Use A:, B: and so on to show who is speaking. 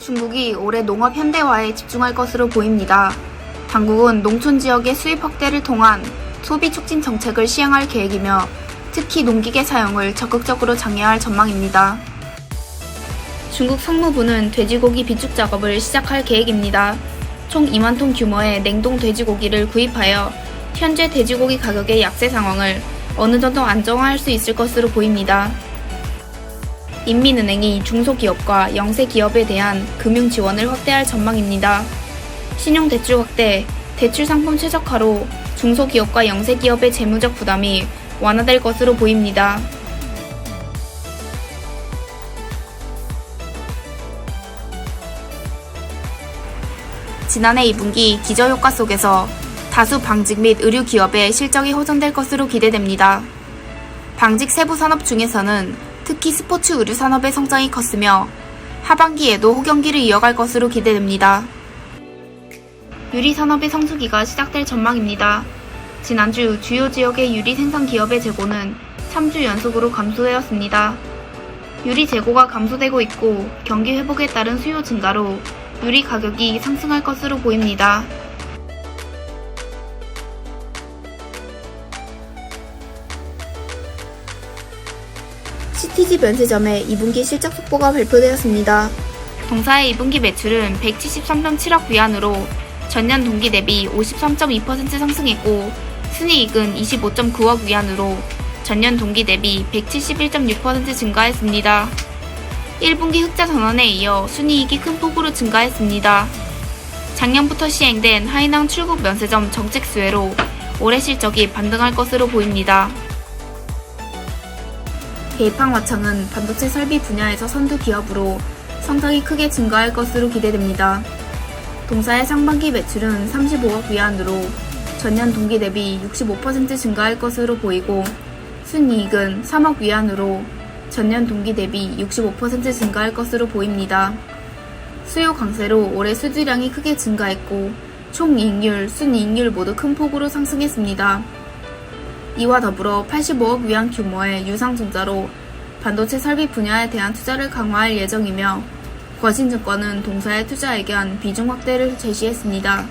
A: 중국이 올해 농업 현대화에 집중할 것으로 보입니다. 당국은 농촌 지역의 수입 확대를 통한 소비 촉진 정책을 시행할 계획이며 특히 농기계 사용을 적극적으로 장려할 전망입니다. 중국 상무부는 돼지고기 비축 작업을 시작할 계획입니다. 총 2만 톤 규모의 냉동 돼지고기를 구입하여 현재 돼지고기 가격의 약세 상황을 어느 정도 안정화할 수 있을 것으로 보입니다. 인민은행이 중소기업과 영세기업에 대한 금융 지원을 확대할 전망입니다. 신용대출 확대, 대출 상품 최적화로 중소기업과 영세기업의 재무적 부담이 완화될 것으로 보입니다. 지난해 2분기 기저효과 속에서 다수 방직 및 의류 기업의 실적이 호전될 것으로 기대됩니다. 방직 세부 산업 중에서는 특히 스포츠 의류 산업의 성장이 컸으며 하반기에도 호경기를 이어갈 것으로 기대됩니다. 유리 산업의 성수기가 시작될 전망입니다. 지난주 주요 지역의 유리 생산 기업의 재고는 3주 연속으로 감소되었습니다. 유리 재고가 감소되고 있고 경기 회복에 따른 수요 증가로 유리 가격이 상승할 것으로 보입니다. CTG 면세점의 2분기 실적 속보가 발표되었습니다. 동사의 2분기 매출은 173.7억 위안으로 전년 동기 대비 53.2% 상승했고 순이익은 25.9억 위안으로 전년 동기 대비 171.6% 증가했습니다. 1분기 흑자 전환에 이어 순이익이 큰 폭으로 증가했습니다. 작년부터 시행된 하이낭 출국 면세점 정책 수혜로 올해 실적이 반등할 것으로 보입니다. 베이팡와창은 반도체 설비 분야에서 선두 기업으로 성장이 크게 증가할 것으로 기대됩니다. 동사의 상반기 매출은 35억 위안으로 전년 동기 대비 65% 증가할 것으로 보이고 순이익은 3억 위안으로 전년 동기 대비 65% 증가할 것으로 보입니다. 수요 강세로 올해 수주량이 크게 증가했고 총 이익률, 순이익률 모두 큰 폭으로 상승했습니다. 이와 더불어 85억 위안 규모의 유상증자로 반도체 설비 분야에 대한 투자를 강화할 예정이며 거신증권은 동사의 투자 의견 비중 확대를 제시했습니다.